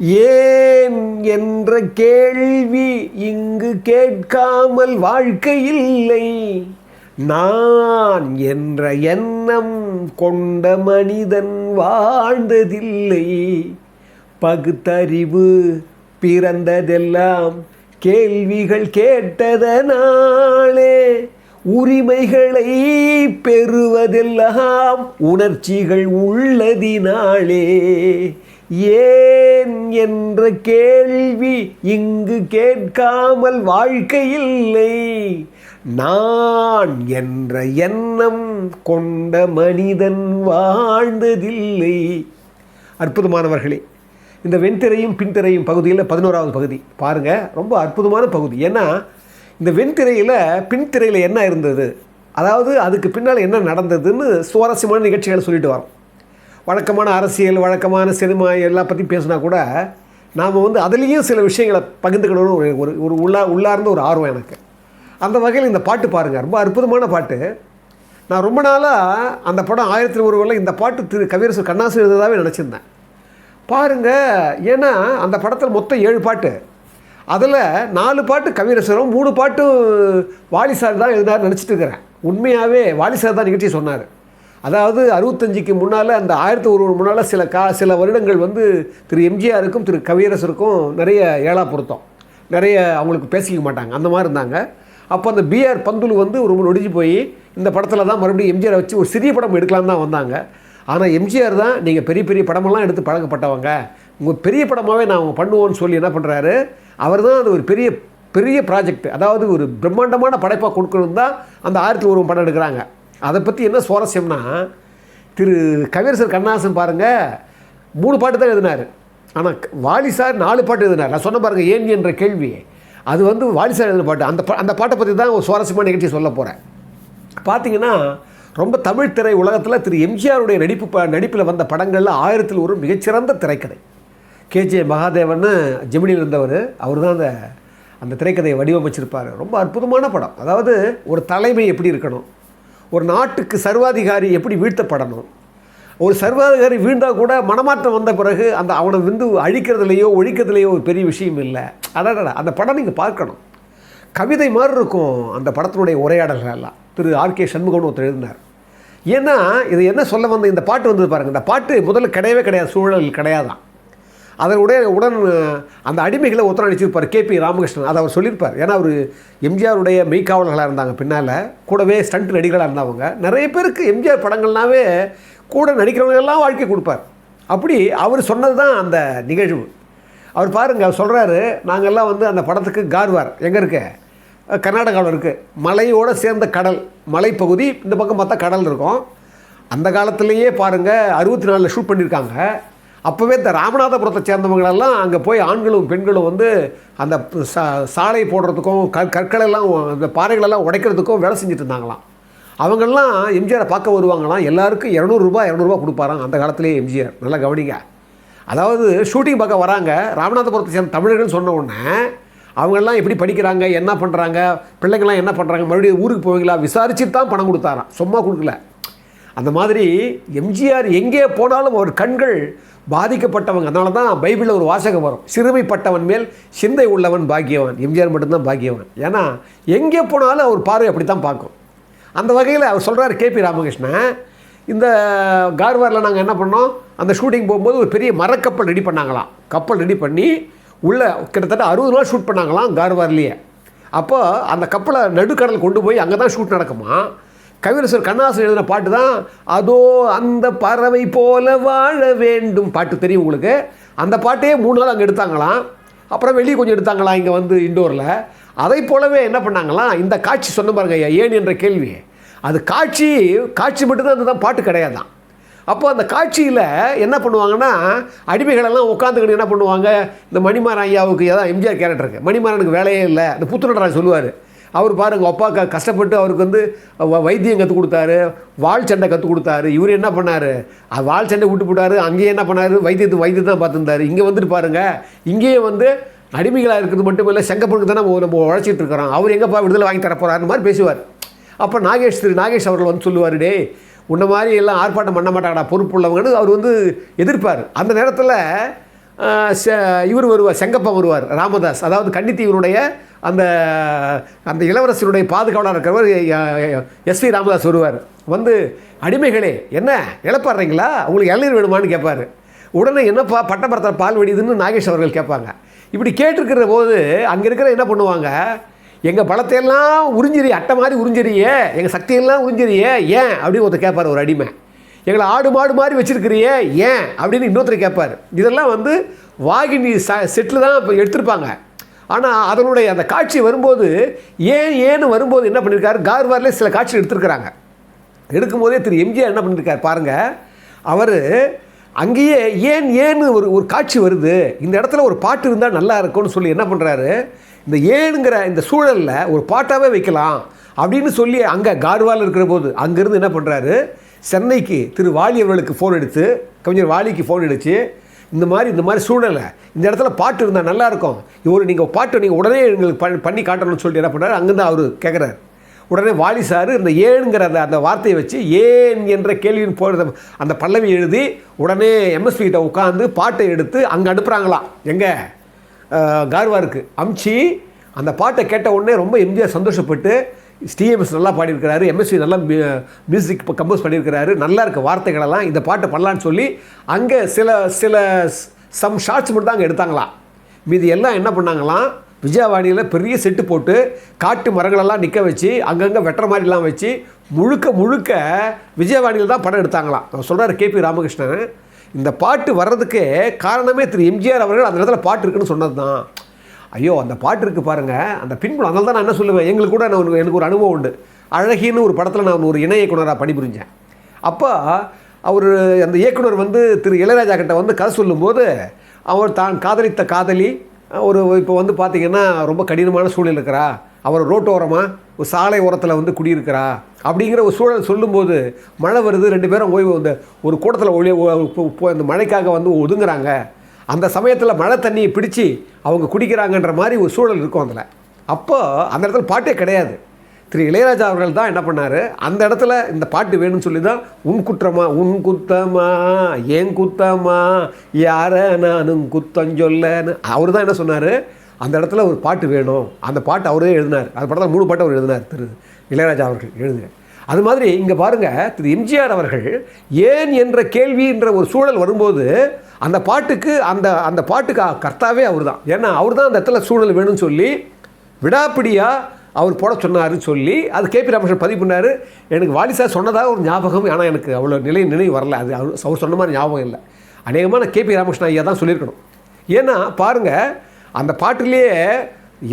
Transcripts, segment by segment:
ஏன் என்ற கேள்வி இங்கு கேட்காமல் வாழ்க்கையில்லை நான் என்ற எண்ணம் கொண்ட மனிதன் வாழ்ந்ததில்லை. பகுத்தறிவு பிறந்ததெல்லாம் கேள்விகள் கேட்டதனாலே உரிமைகளை பெறுவதெல்லாம் உணர்ச்சிகள் உள்ளதினாலே. ஏன் என்ற கேள்வி இங்கு கேட்காமல் வாழ்க்கையில்லை? நான் என்ற எண்ணம் கொண்ட மனிதன் வாழ்ந்ததில்லை. அற்புதமானவர்களே இந்த வெண்திரையும் பின்திரையும் பகுதியில் பதினோராவது பகுதி. பாருங்கள் ரொம்ப அற்புதமான பகுதி. ஏன்னா இந்த வெண்திரையில் பின்திரையில் என்ன இருந்தது? அதாவது அதுக்கு பின்னால் என்ன நடந்ததுன்னு சுவாரஸ்யமான நிகழ்ச்சிகளை சொல்லிட்டு வரோம். வழக்கமான அரசியல் வழக்கமான சினிமா எல்லாம் பற்றி பேசினா கூட நாம் வந்து அதுலேயும் சில விஷயங்களை பகிர்ந்துக்கணும்னு ஒரு ஒரு ஒரு உள்ளா உள்ளார்ந்த ஒரு ஆர்வம் எனக்கு. அந்த வகையில் இந்த பாட்டு பாருங்கள் ரொம்ப அற்புதமான பாட்டு. நான் ரொம்ப நாளாக அந்த படம் ஆயிரத்தி ஒருவரில் இந்த பாட்டு திரு கவியரசு கண்ணாசு எழுதுறதாவே நினச்சிருந்தேன். பாருங்கள் ஏன்னா அந்த படத்தில் மொத்தம் ஏழு பாட்டு. அதில் நாலு பாட்டு கவிரசரும் மூணு பாட்டு வாலிசார் தான் எழுதாரு நினச்சிட்டு இருக்கிறேன். உண்மையாகவே வாலிசார் தான் நிகழ்ச்சி சொன்னார். அதாவது அறுபத்தஞ்சுக்கு முன்னால் அந்த ஆயிரத்தி ஒரு முன்னால் சில கா சில வருடங்கள் வந்து திரு எம்ஜிஆருக்கும் திரு கவியரசருக்கும் நிறைய ஏழா பொருத்தம். நிறைய அவங்களுக்கு பேசிக்க மாட்டாங்க. அந்த மாதிரி இருந்தாங்க. அப்போ அந்த பிஆர் பந்துலு வந்து ரொம்ப நொடிஞ்சு போய் இந்த படத்தில் தான் மறுபடியும் எம்ஜிஆரை வச்சு ஒரு சிறிய படம் எடுக்கலான்னு தான் வந்தாங்க. ஆனால் எம்ஜிஆர் தான் நீங்கள் பெரிய பெரிய படமெல்லாம் எடுத்து பழக்கப்பட்டவங்க. உங்கள் பெரிய படமாகவே நான் அவங்க பண்ணுவோன்னு சொல்லி என்ன பண்ணுறாரு அவர் தான் அது ஒரு பெரிய பெரிய ப்ராஜெக்ட் அதாவது ஒரு பிரம்மாண்டமான படைப்பாக கொடுக்கணும் தான் அந்த ஆயிரத்தி ஒரு படம் எடுக்கிறாங்க. அதை பற்றி என்ன சுவாரஸ்யம்னா திரு கவிரசர் கண்ணாசன் பாருங்கள் மூணு பாட்டு தான் எழுதினார். ஆனால் வாலி சார் நாலு பாட்டு எழுதினார். நான் சொன்ன பாருங்கள் ஏன் என்ற கேள்வி அது வந்து வாலி சார் எழுதின பாட்டு. அந்த அந்த பாட்டை பற்றி தான் ஒரு சுவாரஸ்யமான நிகழ்ச்சி சொல்ல போகிறேன் பார்த்தீங்கன்னா ரொம்ப தமிழ் திரை உலகத்தில் திரு எம்ஜிஆருடைய நடிப்பு ப நடிப்பில் வந்த படங்களில் ஆயிரத்தில் ஒரு மிகச்சிறந்த திரைக்கதை. கேஜே மகாதேவன் ஜெமினியில் இருந்தவர் அவர் தான் அந்த அந்த திரைக்கதையை வடிவமைச்சிருப்பார். ரொம்ப அற்புதமான படம். அதாவது ஒரு தலைமை எப்படி இருக்கணும்? ஒரு நாட்டுக்கு சர்வாதிகாரி எப்படி வீழ்த்தப்படணும்? ஒரு சர்வாதிகாரி வீழ்ந்தால் கூட மனமாற்றம் வந்த பிறகு அந்த அவனை வந்து அழிக்கிறதுலையோ ஒழிக்கிறதுலையோ ஒரு பெரிய விஷயம் இல்லை. அடடா அந்த படம் நீங்கள் பார்க்கணும். கவிதை மாதிரி இருக்கும் அந்த படத்தினுடைய உரையாடல்கள் எல்லாம். திரு ஆர்கே சண்முகம்னு ஒருத்தர் எழுதினார். ஏன்னா இது என்ன சொல்ல வந்த இந்த பாட்டு வந்தது பாருங்கள் இந்த பாட்டு முதல்ல கிடையவே கிடையாது சூழல் கிடையாதான். அதனுடைய உடன் அந்த அடிமைகளை ஒத்துழைச்சிருப்பார் அடிச்சிருப்பார் கேபி ராமகிருஷ்ணன். அதை அவர் சொல்லியிருப்பார். ஏன்னா அவர் எம்ஜிஆருடைய மெய்க்காவலர்களாக இருந்தாங்க பின்னால். கூடவே ஸ்டண்ட் நடிகர்களாக இருந்தவங்க. நிறைய பேருக்கு எம்ஜிஆர் படங்கள்னாவே கூட நடிக்கிறவங்க எல்லாம் வாழ்க்கை கொடுப்பார். அப்படி அவர் சொன்னது தான் அந்த நிகழ்வு. அவர் பாருங்கள் அவர் சொல்கிறாரு நாங்கள்லாம் வந்து அந்த படத்துக்கு கார்வார். எங்கே இருக்கு? கர்நாடகாவில் இருக்குது மலையோடு சேர்ந்த கடல் மலைப்பகுதி. இந்த பக்கம் பார்த்தா கடல் இருக்கும். அந்த காலத்திலேயே பாருங்கள் அறுபத்தி நாலில் ஷூட் பண்ணியிருக்காங்க. அப்போவே இந்த ராமநாதபுரத்தை சேர்ந்தவங்களெல்லாம் அங்கே போய் ஆண்களும் பெண்களும் வந்து அந்த சா சாலை போடுறதுக்கும் க கற்களெல்லாம் அந்த பாறைகளெல்லாம் உடைக்கிறதுக்கும் வேலை செஞ்சுட்டு இருந்தாங்களாம் அவங்கெல்லாம் எம்ஜிஆரை பார்க்க வருவாங்களாம். எல்லாருக்கும் இரநூறுபா இரநூறுபா கொடுப்பாராம் அந்த காலத்திலேயே எம்ஜிஆர். நல்லா கவனிங்க. அதாவது ஷூட்டிங் பார்க்க வராங்க. ராமநாதபுரத்தை சேர்ந்த தமிழர்கள் சொன்ன உடனே அவங்கெல்லாம் எப்படி படிக்கிறாங்க என்ன பண்ணுறாங்க பிள்ளைங்கள்லாம் என்ன பண்ணுறாங்க மறுபடியும் ஊருக்கு போவீங்களா? விசாரிச்சு தான் பணம் கொடுத்தாராம். சும்மா கொடுக்கல. அந்த மாதிரி எம்ஜிஆர் எங்கே போனாலும் அவர் கண்கள் பாதிக்கப்பட்டவங்க. அதனால தான் பைபிளில் ஒரு வாசகம் வரும். சிறுமைப்பட்டவன் மேல் சிந்தை உள்ளவன் பாக்கியவன். எம்ஜிஆர் மட்டும்தான் பாக்கியவன். ஏன்னா எங்கே போனாலும் அவர் பார்வை அப்படி தான் பார்க்கும். அந்த வகையில் அவர் சொல்கிறார் கேபி ராமகிருஷ்ணன் இந்த கார்வாரில் நாங்கள் என்ன பண்ணோம்? அந்த ஷூட்டிங் போகும்போது ஒரு பெரிய மரக்கப்பல் ரெடி பண்ணாங்களாம். கப்பல் ரெடி பண்ணி உள்ளே கிட்டத்தட்ட அறுபது நாள் ஷூட் பண்ணாங்களாம் கார்வார்லேயே. அப்போ அந்த கப்பலை நடுக்கடல் கொண்டு போய் அங்கே தான் ஷூட் நடக்குமா? கவிரசர் கண்ணாசன் எழுதின பாட்டு தான் அதோ அந்த பறவை போல வாழ வேண்டும். பாட்டு தெரியும் உங்களுக்கு. அந்த பாட்டையே மூணு நாள் அங்கே எடுத்தாங்களாம். அப்புறம் வெளியே கொஞ்சம் எடுத்தாங்களாம் இங்கே வந்து இண்டோரில். அதை போலவே என்ன பண்ணாங்களாம் இந்த காட்சி சொன்ன பாருங்க ஐயா ஏன் என்ற கேள்வி அது காட்சி காட்சி மட்டும்தான் அதுதான் பாட்டு கிடையாதான். அப்போ அந்த காட்சியில் என்ன பண்ணுவாங்கன்னா அடிமைகளெல்லாம் உட்காந்துக்கிட்டு என்ன பண்ணுவாங்க இந்த மணிமாறன் ஐயாவுக்கு ஏதாவது எம்ஜிஆர் கேரக்டருக்கு மணிமாறனுக்கு வேலையே இல்லை. இந்த புத்துநடராஜ் சொல்லுவார் அவர் பாருங்கள் அப்பாக்கா கஷ்டப்பட்டு அவருக்கு வந்து வ- வைத்தியம் கற்றுக் கொடுத்தாரு வாள் சண்டை கற்றுக் கொடுத்தாரு இவர் என்ன பண்ணார்? வாள் சண்டை விட்டு போட்டாரு அங்கேயே என்ன பண்ணார்? வைத்தியத்து வைத்தியம் தான் பார்த்துருந்தாரு. இங்கே வந்துட்டு பாருங்கள் இங்கேயே வந்து அடிமைகளாக இருக்கிறது மட்டும் இல்லை செங்கப்பனுக்கு தான் நம்ம நம்ம உழைச்சிட்டு இருக்கிறோம். அவர் எங்கேப்பா விடுதலை வாங்கி தரப்போகிறாரு மாதிரி பேசுவார். அப்போ நாகேஷ் திரு நாகேஷ் அவர்கள் வந்து சொல்லுவார் டே உன்ன மாதிரி எல்லாம் ஆர்ப்பாட்டம் பண்ண மாட்டாங்கடா பொறுப்புள்ளவங்கன்னு அவர் வந்து எதிர்ப்பார். அந்த நேரத்தில் இவர் வருவார் செங்கப்பா வருவார் ராமதாஸ். அதாவது கன்னித்தீவனுடைய அந்த அந்த இளவரசருடைய பாதுகாவலாக இருக்கிறவர் எஸ்வி ராமதாஸ் வருவார். வந்து அடிமைகளே என்ன இழப்பாடுறீங்களா? உங்களுக்கு இளநீர் வேணுமான்னு கேட்பார். உடனே என்னப்பா பட்டமரத்தில் பால் வெடியுதுன்னு நாகேஷ் அவர்கள் கேட்பாங்க. இப்படி கேட்டிருக்கிற போது அங்கே இருக்கிற என்ன பண்ணுவாங்க? எங்கள் பலத்தையெல்லாம் உறிஞ்சிரி அட்டை மாதிரி உறிஞ்சிரியே எங்கள் சக்தியெல்லாம் உறிஞ்சிரியே ஏன்? அப்படின்னு ஒருத்தர் கேட்பார் ஒரு அடிமை. எங்களை ஆடு மாடு மாதிரி வச்சிருக்கிறியே ஏன்? அப்படின்னு இன்னொருத்தர் கேட்பார். இதெல்லாம் வந்து வாகினி ச செட்டில் தான் இப்போ எடுத்திருப்பாங்க. ஆனால் அதனுடைய அந்த காட்சி வரும்போது ஏன் ஏன்னு வரும்போது என்ன பண்ணியிருக்காரு கார்வாரில் சில காட்சி எடுத்திருக்கிறாங்க. எடுக்கும்போதே திரு எம்ஜிஆர் என்ன பண்ணியிருக்கார் பாருங்கள் அவர் அங்கேயே ஏன் ஏன்னு ஒரு ஒரு காட்சி வருது. இந்த இடத்துல ஒரு பாட்டு இருந்தால் நல்லா இருக்கும்னு சொல்லி என்ன பண்ணுறாரு இந்த ஏனுங்கிற இந்த சூழலில் ஒரு பாட்டாகவே வைக்கலாம் அப்படின்னு சொல்லி அங்கே கார்வால் இருக்கிற போது அங்கேருந்து என்ன பண்ணுறாரு சென்னைக்கு திரு வாலி அவர்களுக்கு ஃபோன் எடுத்து கவிஞர் வாலிக்கு ஃபோன் அடித்து இந்த மாதிரி இந்த மாதிரி சூழலை இந்த இடத்துல பாட்டு இருந்தால் நல்லாயிருக்கும் இவர் நீங்கள் பாட்டு நீங்கள் உடனே எங்களுக்கு பண்- பண்ணி காட்டணும்னு சொல்லிட்டு என்ன பண்ணார்? அங்கேருந்து அவர் கேட்குறாரு உடனே வாலி சார் இந்த ஏனுங்கிற அந்த அந்த வார்த்தையை வச்சு ஏன் என்ற கேள்வியின் போகிறத அந்த பல்லவி எழுதி உடனே எம்எஸ்பி கிட்ட உட்காந்து பாட்டை எடுத்து அங்கே அனுப்புகிறாங்களாம் எங்கே? கார்வாருக்கு. அமுச்சு அந்த பாட்டை கேட்ட உடனே ரொம்ப எம்ஜிஆர் சந்தோஷப்பட்டு ஸ்டிஎம்எஸ் நல்லா பாடியிருக்கிறாரு எம்எஸ்வி நல்லா மியூசிக் கம்போஸ் பண்ணியிருக்கிறாரு நல்லா இருக்க வார்த்தைகளெல்லாம் இந்த பாட்டை பண்ணலான்னு சொல்லி அங்கே சில சில சம் ஷார்ட்ஸ் மட்டும் தான் அங்கே எடுத்தாங்களாம் மீதி எல்லாம் என்ன பண்ணாங்களாம் விஜயவாணியில் பெரிய செட்டு போட்டு காட்டு மரங்களெல்லாம் நிற்க வச்சு அங்கங்கே வெட்டுற மாதிரிலாம் வச்சு முழுக்க முழுக்க விஜயவாணியில் தான் படம் எடுத்தாங்களாம். அவர் சொல்கிறார் கேபி ராமகிருஷ்ணன் இந்த பாட்டு வர்றதுக்கு காரணமே திரு எம்ஜிஆர் அவர்கள் அந்த இடத்துல பாட்டு இருக்குன்னு சொன்னது தான் ஐயோ அந்த பாட்டு இருக்குது பாருங்கள் அந்த பின்புலம் அதனால தான் நான் என்ன சொல்லுவேன்? எங்களுக்கு கூட நான் எனக்கு ஒரு அனுபவம் உண்டு. அழகின்னு ஒரு படத்தில் நான் ஒரு இணை இயக்குனராக பணிபுரிஞ்சேன். அப்போ அவர் அந்த இயக்குனர் வந்து திரு இளையராஜா கிட்ட வந்து கதை சொல்லும்போது அவர் தான் காதலித்த காதலி ஒரு இப்போ வந்து பார்த்திங்கன்னா ரொம்ப கடினமான சூழல் இருக்கிறா. அவர் ரோட்டோரமாக ஒரு சாலை ஓரத்தில் வந்து குடியிருக்கிறா. அப்படிங்கிற ஒரு சூழல் சொல்லும்போது மழை வருது ரெண்டு பேரும் ஓய்வு வந்து ஒரு கூட்டத்தில் ஒளி இந்த மழைக்காக வந்து ஒதுங்குறாங்க. அந்த சமயத்தில் மழை தண்ணியை பிடிச்சி அவங்க குடிக்கிறாங்கன்ற மாதிரி ஒரு சூழல் இருக்கும் அதில். அப்போ அந்த இடத்துல பாட்டே கிடையாது. திரு இளையராஜா அவர்கள் தான் என்ன பண்ணார்? அந்த இடத்துல இந்த பாட்டு வேணும்னு சொல்லி தான் உன் குற்றமா உன் குத்தமா ஏன் குத்தமா யார நானும் குத்தம் சொல்லன்னு. அவர் தான் என்ன சொன்னார்? அந்த இடத்துல ஒரு பாட்டு வேணும். அந்த பாட்டு அவரே எழுதினார். அந்த படத்தில் மூணு பாட்டு அவர் எழுதினார். திரு இளையராஜா அவர்கள் எழுதுங்க. அது மாதிரி இங்கே பாருங்கள் திரு எம்ஜிஆர் அவர்கள் ஏன் என்ற கேள்வி என்ற ஒரு சூழல் வரும்போது அந்த பாட்டுக்கு அந்த அந்த பாட்டுக்கு கர்த்தாவே அவர் தான் ஏன்னா அவர் தான் அந்த இடத்துல சூழல் வேணும்னு சொல்லி விடாப்பிடியாக அவர் போட சொன்னார்னு சொல்லி அது கேபி ராமகிருஷ்ணன் பதிவு பண்ணார். எனக்கு வாலிசார் சொன்னதாக ஒரு ஞாபகம் ஆனால் எனக்கு அவ்வளோ நிலை நினைவு வரல. அது அவர் அவர் சொன்ன மாதிரி ஞாபகம் இல்லை. அநேகமாக நான் கேபி ராமகிருஷ்ணன் ஐயா தான் சொல்லியிருக்கணும். ஏன்னா பாருங்கள் அந்த பாட்டிலேயே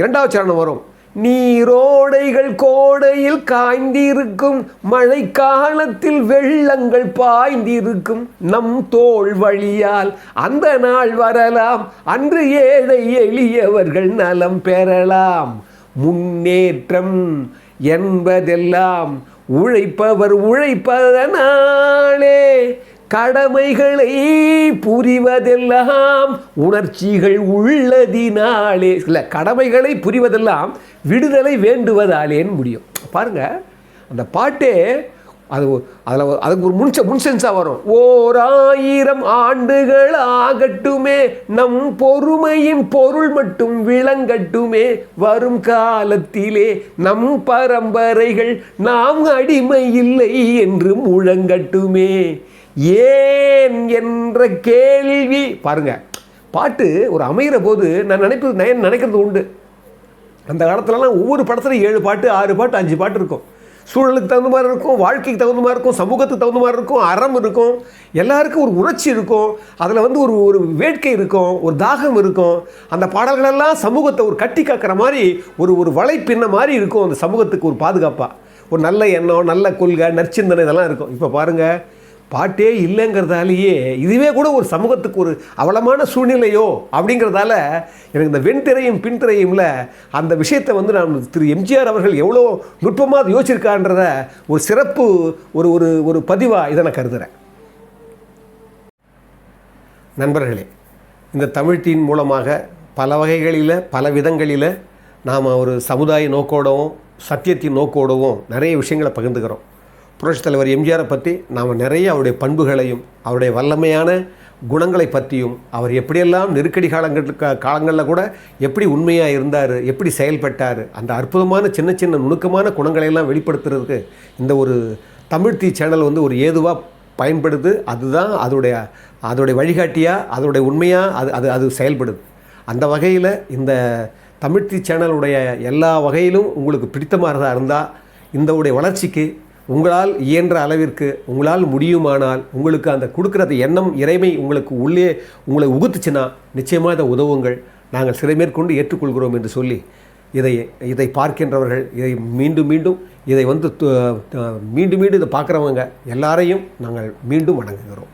இரண்டாவது சரணம் வரும். நீரோடைகள் கோடையில் காய்ந்திருக்கும் மழை காலத்தில் வெள்ளங்கள் பாய்ந்திருக்கும் நம் தோள் வழியால் அந்த நாள் வரலாம். அன்று ஏழை எளியவர்கள் நலம் பெறலாம். முன்னேற்றம் என்பதெல்லாம் உழைப்பவர் உழைப்பதனாலே கடமைகளை புரிவதெல்லாம் உணர்ச்சிகள் உள்ளதினாலே. இல்லை கடமைகளை புரிவதெல்லாம் விடுதலை வேண்டுவதாலேன்னு முடியும். பாருங்கள் அந்த பாட்டே அது அதில் அதுக்கு ஒரு முன்ச முன்சென்ஸாக வரும். ஓர் ஆயிரம் ஆண்டுகள் ஆகட்டுமே நம் பொறுமையின் பொருள் மட்டும் விளங்கட்டுமே வரும் காலத்திலே நம் பரம்பரைகள் நாம் அடிமை இல்லை என்று முழங்கட்டுமே. ஏன் என்ற கேள்வி பாருங்க பாட்டு ஒரு அமைகிற போது நான் நினைப்பது நான் நினைக்கிறது உண்டு. அந்த காலத்துலலாம் ஒவ்வொரு படத்துலையும் ஏழு பாட்டு ஆறு பாட்டு அஞ்சு பாட்டு இருக்கும். சூழலுக்கு தகுந்த மாதிரி இருக்கும் வாழ்க்கைக்கு தகுந்த மாதிரி இருக்கும் சமூகத்துக்கு தகுந்த மாதிரி இருக்கும் அறம் இருக்கும் எல்லாருக்கும் ஒரு உணர்ச்சி இருக்கும் அதில் வந்து ஒரு ஒரு வேட்கை இருக்கும் ஒரு தாகம் இருக்கும். அந்த பாடல்களெல்லாம் சமூகத்தை ஒரு கட்டி காக்கிற மாதிரி ஒரு ஒரு வலைப்பின்ன மாதிரி இருக்கும் அந்த சமூகத்துக்கு ஒரு பாதுகாப்பாக ஒரு நல்ல எண்ணம் நல்ல கொள்கை நற்சிந்தனை இதெல்லாம் இருக்கும். இப்போ பாருங்கள் பாட்டே இல்லைங்கிறதாலேயே இதுவே கூட ஒரு சமூகத்துக்கு ஒரு அவலமான சூழ்நிலையோ அப்படிங்கிறதால எனக்கு இந்த வெண்திரையும் பின்திரையும்ல அந்த விஷயத்தை வந்து நான் திரு எம்ஜிஆர் அவர்கள் எவ்வளோ நுட்பமாக அது யோசிச்சிருக்கான்றத ஒரு சிறப்பு ஒரு ஒரு ஒரு பதிவாக இதை நான் கருதுகிறேன் நண்பர்களே இந்த தமிழ்த்தின் மூலமாக பல வகைகளில் பல விதங்களில் நாம் ஒரு சமுதாய நோக்கோடவும் சத்தியத்தின் நோக்கோடவும் நிறைய விஷயங்களை பகிர்ந்துக்கிறோம். புரட்சித் தலைவர் எம்ஜிஆரை பற்றி நாம் நிறைய அவருடைய பண்புகளையும் அவருடைய வல்லமையான குணங்களை பற்றியும் அவர் எப்படியெல்லாம் நெருக்கடி காலங்களுக்கு காலங்களில் கூட எப்படி உண்மையாக இருந்தார் எப்படி செயல்பட்டார் அந்த அற்புதமான சின்ன சின்ன நுணுக்கமான குணங்களை எல்லாம் வெளிப்படுத்துறதுக்கு இந்த ஒரு தமிழ் தீ சேனல் வந்து ஒரு ஏதுவாக பயன்படுது அதுதான் அதோடைய அதோடைய வழிகாட்டியாக அதோடைய உண்மையாக அது அது அது செயல்படுது. அந்த வகையில் இந்த தமிழ்த்தி சேனலுடைய எல்லா வகையிலும் உங்களுக்கு பிடித்தமாக இருந்தால் இந்த உடைய வளர்ச்சிக்கு உங்களால் இயன்ற அளவிற்கு உங்களால் முடியுமானால் உங்களுக்கு அந்த கொடுக்குற எண்ணம் இறைமை உங்களுக்கு உள்ளே உங்களை உகுத்துச்சுன்னா நிச்சயமாக இதை உதவுங்கள். நாங்கள் சிறை மேற்கொண்டு ஏற்றுக்கொள்கிறோம் என்று சொல்லி இதை இதை பார்க்கின்றவர்கள் இதை மீண்டும் மீண்டும் இதை வந்து மீண்டும் மீண்டும் இதை பார்க்குறவங்க எல்லாரையும் நாங்கள் மீண்டும் வணங்குகிறோம்.